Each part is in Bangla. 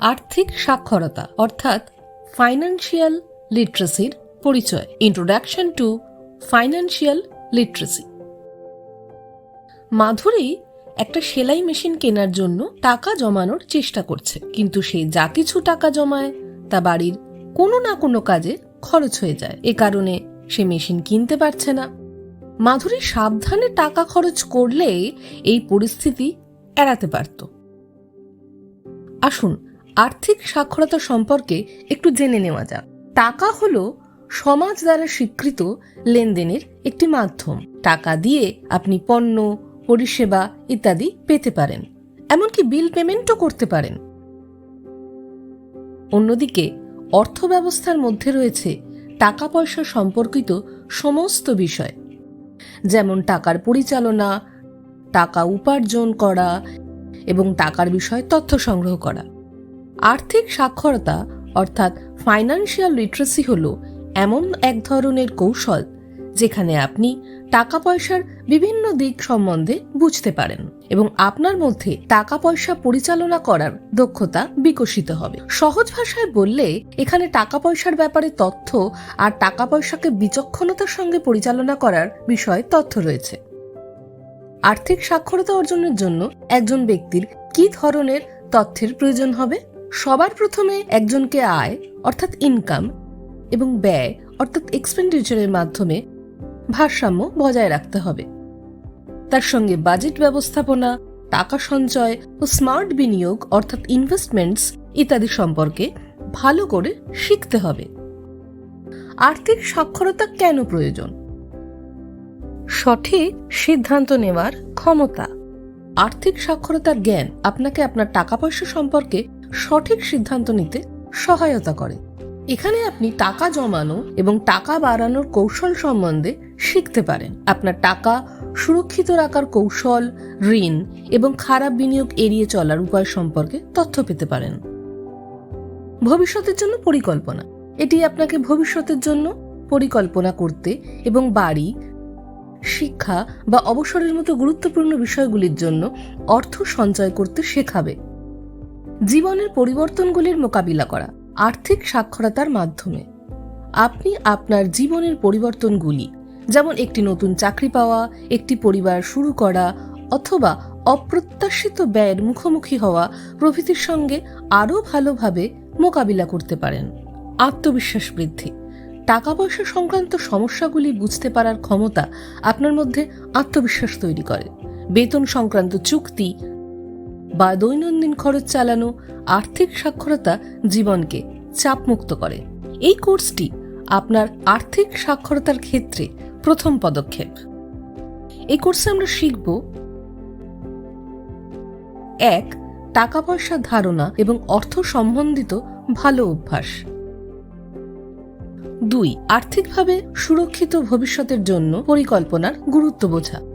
আর্থিক সাক্ষরতা, অর্থাৎ ফাইন্যান্সিয়াল লিটারেসির পরিচয়। Introduction to financial literacy Madhuri একটা সেলাই মেশিন কেনার জন্য টাকা জমানোর চেষ্টা করছে, কিন্তু সে যা কিছু টাকা জমায় তা বাড়ির কোনো না কোনো কাজে খরচ হয়ে যায়। এ কারণে সে মেশিন কিনতে পারছে না। মাধুরী সাবধানে টাকা খরচ করলে এই পরিস্থিতি এড়াতে পারত। আসুন আর্থিক সাক্ষরতা সম্পর্কে একটু জেনে নেওয়া যাক। টাকা হলো সমাজ দ্বারা স্বীকৃত লেনদেনের একটি মাধ্যম। টাকা দিয়ে আপনি পণ্য, পরিষেবা ইত্যাদি পেতে পারেন। এমনকি বিল পেমেন্টও করতে পারেন। অন্যদিকে অর্থ ব্যবস্থার মধ্যে রয়েছে টাকা পয়সা সম্পর্কিত সমস্ত বিষয়। যেমন টাকার পরিচালনা, টাকা উপার্জন করা এবং টাকার বিষয়ে তথ্য সংগ্রহ করা। আর্থিক সাক্ষরতা, অর্থাৎ ফাইন্যান্সিয়াল লিটারেসি হল এমন এক ধরনের কৌশল যেখানে আপনি টাকা পয়সার বিভিন্ন দিক সম্বন্ধে বুঝতে পারেন এবং আপনার মধ্যে টাকা পয়সা পরিচালনা করার দক্ষতা বিকশিত হবে। সহজ ভাষায় বললে, এখানে টাকা পয়সার ব্যাপারে তথ্য আর টাকা পয়সাকে বিচক্ষণতার সঙ্গে পরিচালনা করার বিষয়ে তথ্য রয়েছে। আর্থিক সাক্ষরতা অর্জনের জন্য একজন ব্যক্তির কি ধরনের তথ্যের প্রয়োজন হবে? সবার প্রথমে একজনকে আয়, অর্থাৎ ইনকাম এবং ব্যয়, অর্থাৎ এক্সপেন্ডিচারের মাধ্যমে ভারসাম্য বজায় রাখতে হবে। তার সঙ্গে বাজেট ব্যবস্থাপনা, টাকা সঞ্চয় ও স্মার্ট বিনিয়োগ, অর্থাৎ ইনভেস্টমেন্টস ইত্যাদি সম্পর্কে ভালো করে শিখতে হবে। আর্থিক সাক্ষরতা কেন প্রয়োজন? সঠিক সিদ্ধান্ত নেওয়ার ক্ষমতা। আর্থিক সাক্ষরতার জ্ঞান আপনাকে আপনার টাকা পয়সা সম্পর্কে সঠিক সিদ্ধান্ত নিতে সহায়তা করে। এখানে আপনি টাকা জমানো এবং টাকা বাড়ানোর কৌশল সম্বন্ধে শিখতে পারেন। আপনার টাকা সুরক্ষিত রাখার কৌশল, ঋণ এবং খারাপ বিনিয়োগ এড়িয়ে চলার উপায় সম্পর্কে তথ্য পেতে পারেন। ভবিষ্যতের জন্য পরিকল্পনা। এটি আপনাকে ভবিষ্যতের জন্য পরিকল্পনা করতে এবং বাড়ি, শিক্ষা বা অবসরের মতো গুরুত্বপূর্ণ বিষয়গুলির জন্য অর্থ সঞ্চয় করতে শেখাবে। জীবনের পরিবর্তনগুলির মোকাবিলা করা, আর্থিক সাক্ষরতার মাধ্যমে। আপনি আপনার জীবনের পরিবর্তনগুলি, যেমন একটি নতুন চাকরি পাওয়া, একটি পরিবার শুরু করা, অথবা অপ্রত্যাশিত ব্যয়ের মুখোমুখি হওয়া প্রভৃতির সঙ্গে আরও ভালোভাবে মোকাবিলা করতে পারেন। আত্মবিশ্বাস বৃদ্ধি টাকা পয়সা সংক্রান্ত সমস্যাগুলি বুঝতে পারার ক্ষমতা আপনার মধ্যে আত্মবিশ্বাস তৈরি করে। বেতন সংক্রান্ত চুক্তি বা দৈনন্দিন খরচ চালানো আর্থিক সাক্ষরতা জীবনকে চাপমুক্ত করে। এই কোর্সটি আপনার আর্থিক সাক্ষরতার ক্ষেত্রে প্রথম পদক্ষেপ। এই কোর্সে আমরা শিখব এক টাকা পয়সা ধারণা এবং অর্থ সম্বন্ধিত ভালো অভ্যাস। দুই, আর্থিকভাবে সুরক্ষিত ভবিষ্যতের জন্য পরিকল্পনার গুরুত্ব বোঝা।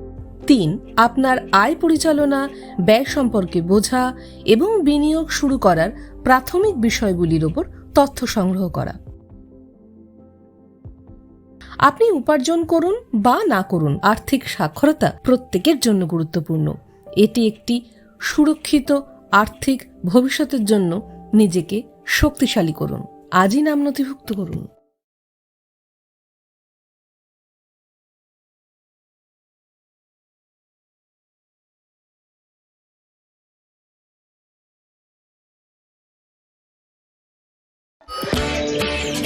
তিন, আপনার আয় পরিচালনা, ব্যয় সম্পর্কে বোঝা এবং বিনিয়োগ শুরু করার প্রাথমিক বিষয়গুলির ওপর তথ্য সংগ্রহ করা। আপনি উপার্জন করুন বা না করুন, আর্থিক সাক্ষরতা প্রত্যেকের জন্য গুরুত্বপূর্ণ। এটি একটি সুরক্ষিত আর্থিক ভবিষ্যতের জন্য নিজেকে শক্তিশালী করুন। আজই নাম নথিভুক্ত করুন। Yeah.